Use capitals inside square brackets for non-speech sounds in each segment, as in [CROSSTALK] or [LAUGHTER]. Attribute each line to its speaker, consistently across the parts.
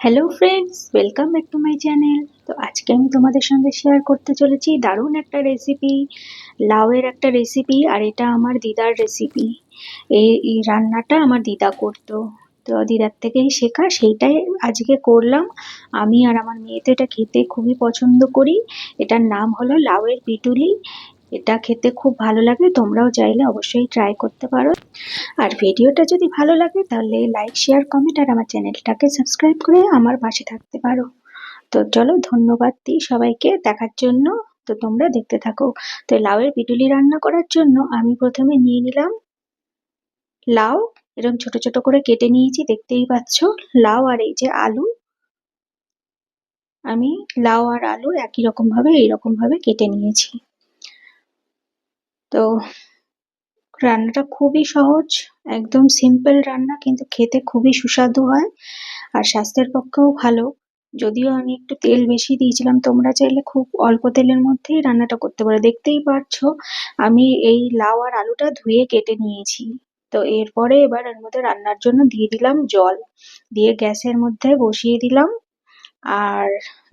Speaker 1: Hello friends welcome back to my channel তো আজকে আমি তোমাদের সঙ্গে শেয়ার করতে চলেছি দারুণ একটা রেসিপি লাউয়ের একটা রেসিপি আর এটা আমার দিদার রেসিপি এই রান্নাটা আমার দিদা করতো। তো দিদার থেকেই শেখা, সেইটাই আজকে করলাম। আমি আর আমার মেয়ে তো এটা খেতে খুবই পছন্দ করি। এটার নাম হলো লাউয়ের পিটুলি। এটা খেতে খুব ভালো লাগে তোমরাও চাইলে অবশ্যই ট্রাই করতে পারো। আর ভিডিওটা যদি ভালো লাগে তাহলে লাইক শেয়ার কমেন্ট আর আমার চ্যানেলটাকে সাবস্ক্রাইব করে আমার পাশে থাকতে পারো। তো চলো ধন্যবাদ দিই সবাইকে দেখার জন্য। তো তোমরা দেখতে থাকো। তো লাউয়ের পিটুলি রান্না করার জন্য আমি প্রথমে নিয়ে নিলাম লাউ। এরকম ছোট ছোট করে কেটে নিয়েছি, দেখতেই পাচ্ছ। লাউ আর এই যে আলু। আমি লাউ আর আলু একই রকম ভাবে এইরকম ভাবে কেটে নিয়েছি। তো রান্নাটা খুবই সহজ, একদম সিম্পল রান্না কিন্তু খেতে খুবই সুস্বাদু হয় আর স্বাস্থ্যের পক্ষেও ভালো। যদিও আমি একটু তেল বেশি দিয়েছিলাম, তোমরা চাইলে খুব অল্প তেলের মধ্যেই রান্নাটা করতে পারো। দেখতেই পারছ আমি এই লাউ আর আলুটা ধুয়ে কেটে নিয়েছি। তো এরপরে এবার এর মধ্যে রান্নার জন্য দিয়ে দিলাম জল। দিয়ে গ্যাসের মধ্যে বসিয়ে দিলাম আর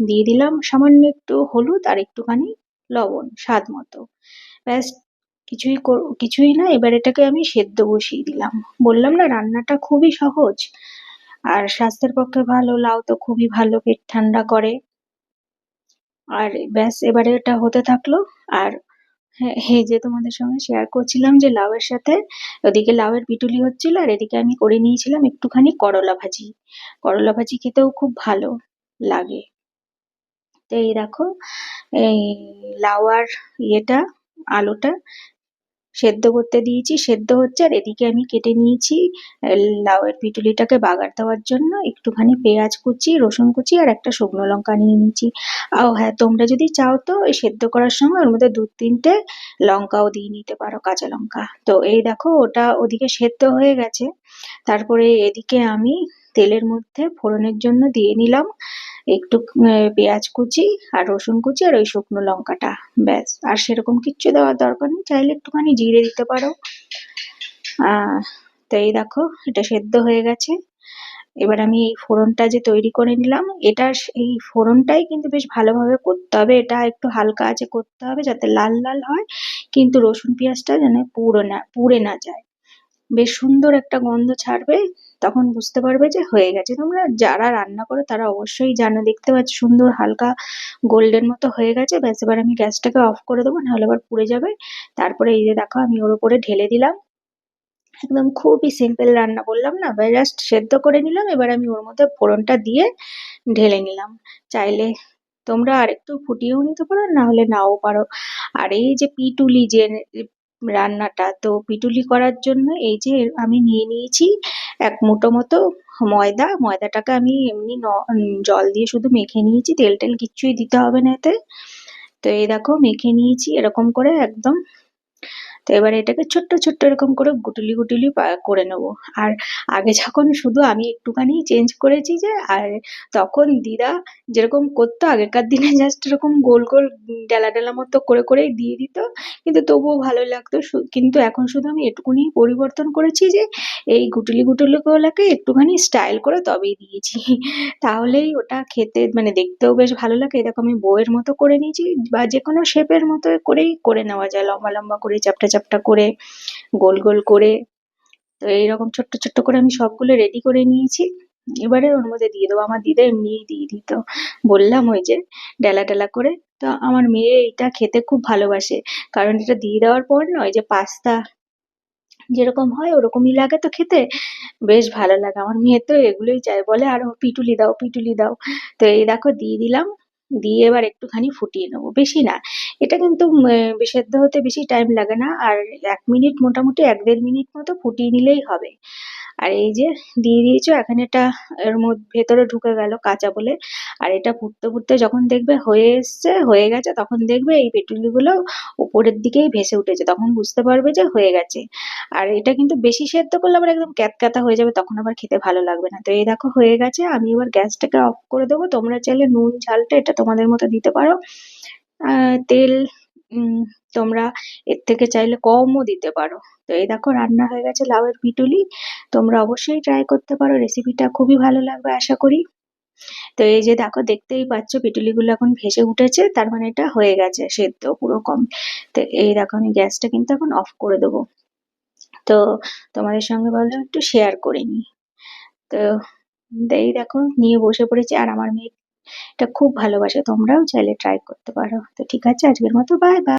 Speaker 1: দিয়ে দিলাম সামান্য একটু হলুদ আর একটুখানি লবণ, স্বাদ মতো। ব্যাস কিছুই কিছুই না, এবার এটাকে আমি সেদ্ধ বসিয়ে দিলাম। বললাম, না, রান্নাটা খুবই সহজ। আর স্বাস্থ্যের পক্ষে ভালো, লাউ তো খুবই ভালো, পেট ঠান্ডা করে। আর ব্যাস, এবারে এটা হতে থাকল। আর হ্যাঁ যে তোমাদের সঙ্গে শেয়ার করছিলাম যে লাউয়ের সাথে, ওদিকে লাউয়ের পিটুলি হচ্ছিল, আর এদিকে আমি করে নিয়েছিলাম একটুখানি করলা ভাজি। করলা ভাজি খেতেও খুব ভালো লাগে। তো এই দেখো, এই লাউ আর ইয়েটা, আলুটা সেদ্ধ করতে দিয়েছি, সেদ্ধ হচ্ছে আর এদিকে আমি কেটে নিয়েছি লাউয়ের পিটুলিটাকে বাগার দেওয়ার জন্য একটুখানি পেঁয়াজ কুচি, রসুন কুচি আর একটা শুকনো লঙ্কা নিয়ে নিয়েছি। ও হ্যাঁ তোমরা যদি চাও তো এই সেদ্ধ করার সময় ওর মধ্যে দু তিনটে লঙ্কাও দিয়ে নিতে পারো, কাঁচা লঙ্কা। তো এই দেখো ওটা ওদিকে সেদ্ধ হয়ে গেছে, তারপরে এদিকে আমি তেলের মধ্যে ফোড়নের জন্য দিয়ে নিলাম একটু পেঁয়াজ কুচি আর রসুন কুচি আর ওই শুকনো লঙ্কাটা, ব্যাস। আর সেরকম কিচ্ছু দেওয়ার দরকার নেই, চাইলে একটুখানি জিরে দিতে পারো। তো এই দেখো, এটা সেদ্ধ হয়ে গেছে। এবার আমি এই ফোড়নটা যে তৈরি করে নিলাম, এটা এই ফোড়নটাই কিন্তু বেশ ভালোভাবে করতে হবে। এটা একটু হালকা আছে করতে হবে যাতে লাল লাল হয়, কিন্তু রসুন পেঁয়াজটা যেন পুড়ে না পুড়ে না যায়। বেশ সুন্দর একটা গন্ধ ছাড়বে। তখন বুঝতে পারবে যে হয়ে গেছে। তোমরা যারা রান্না করো তারা অবশ্যই জানো, দেখতে পাচ্ছ সুন্দর হালকা গোল্ডেন মতো হয়ে গেছে। ব্যাস, এবার আমি গ্যাসটাকে অফ করে দেবো, নাহলে আবার পুড়ে যাবে। তারপরে এই যে দেখো, আমি ওর উপরে ঢেলে দিলাম। একদম খুবই সিম্পল রান্না বললাম না? জাস্ট সেদ্ধ করে নিলাম। এবার আমি ওর মধ্যে ফোড়নটা দিয়ে ঢেলে নিলাম। চাইলে তোমরা আরেকটু ফুটিয়েও নিতে পারো না হলে নাও পারো। আর এই যে পিটুলি যে রান্নাটা, তো পিটুলি করার জন্য এই যে আমি নিয়ে নিয়েছি এক মুঠো মতো ময়দা, ময়দাটাকে আমি এমনি জল দিয়ে শুধু মেখে নিয়েছি, তেল টেল কিচ্ছুই দিতে হবে না এতে। তো এই দেখো, মেখে নিয়েছি, এরকম করে একদম তো এবার এটাকে ছোট্ট ছোট্ট এরকম করে গুটুলি গুটুলি করে নেব। আর আগে যখন শুধু আমি একটুখানি চেঞ্জ করেছি যে, আর তখন দিদা যেরকম করতো, আগেকার দিনে জাস্ট এরকম গোল গোল ডেলা ডেলা মতো করে, করেই দিয়ে দিত। কিন্তু তবুও ভালো লাগতো কিন্তু এখন শুধু আমি এটুকুনি পরিবর্তন করেছি যে, এই গুটুলি গুটুলি গুলোকে একটুখানি স্টাইল করে তবেই দিয়েছি। [LAUGHS] তাহলেই ওটা খেতে মানে দেখতেও বেশ ভালো লাগে। এরকম আমি বইয়ের মতো করে নিয়েছি বা যে কোনো শেপের মতো করেই করে নেওয়া যায়। লম্বা লম্বা করে চাপটা চাপটা করে, গোল গোল করে, তো এইরকম ছোট্ট ছোট্ট করে আমি সবগুলো রেডি করে নিয়েছি। এবারে ওর মধ্যে দিয়ে দেবো, আমার দিদা এমনিই দিয়ে দিত। বললাম ওই যে ডেলা ডেলা করে, তো আমার মেয়ে এটা খেতে খুব ভালোবাসে। কারণ এটা দিয়ে দেওয়ার পর না ওই যে পাস্তা যেরকম হয় ওরকমই লাগে তো খেতে। বেশ ভালো লাগে। আমার মেয়ে তো এগুলোই চায়। বলে, আরও পিটুলি দাও পিটুলি দাও। তো এই দেখো দিয়ে দিলাম। দিয়ে এবার একটুখানি ফুটিয়ে নেব, বেশি না। এটা কিন্তু সেদ্ধ হতে বেশি টাইম লাগে না, আর এক মিনিট মোটামুটি এক দেড় মিনিট মতো ফুটিয়ে নিলেই হবে। আর এই যে, দিয়ে দিয়েছ, এখন এটা এর মধ্যে, ভেতরে ঢুকে গেল কাঁচা বলে। আর এটা ফুটতে ফুটতে যখন দেখবে হয়ে এসছে, হয়ে গেছে, তখন দেখবে এই পেটুলিগুলো উপরের দিকেই ভেসে উঠেছে, তখন বুঝতে পারবে যে হয়ে গেছে। আর এটা কিন্তু বেশি সেদ্ধ করলে আবার একদম ক্যাতক্যাতা হয়ে যাবে, তখন আবার খেতে ভালো লাগবে না। তো এই দেখো হয়ে গেছে, আমি এবার গ্যাসটাকে অফ করে দেবো। তোমরা চাইলে নুন, ঝালটা এটা তোমাদের মতো দিতে পারো। তেল তোমরা এর থেকে চাইলে কমও দিতে পারো। তো এই দেখো রান্না হয়ে গেছে লাউয়ের পিটুলি। তোমরা অবশ্যই ট্রাই করতে পারো রেসিপিটা খুবই ভালো লাগবে, আশা করি। তো এই যে দেখো, দেখতেই পাচ্ছ পিটুলিগুলো এখন ভেসে উঠেছে, তার মানে এটা হয়ে গেছে সেদ্ধ পুরো কম। তো এই দেখো, আমি গ্যাসটা কিন্তু এখন অফ করে দেবো। তো তোমাদের সঙ্গে ভাবলাম একটু শেয়ার করে নিই। তো এই দেখো, নিয়ে বসে পড়েছি, আর আমার মেয়ে এটা খুব ভালোবাসে, তোমরাও চাইলে ট্রাই করতে পারো। তো ঠিক আছে, আজকের মতো বাই বাই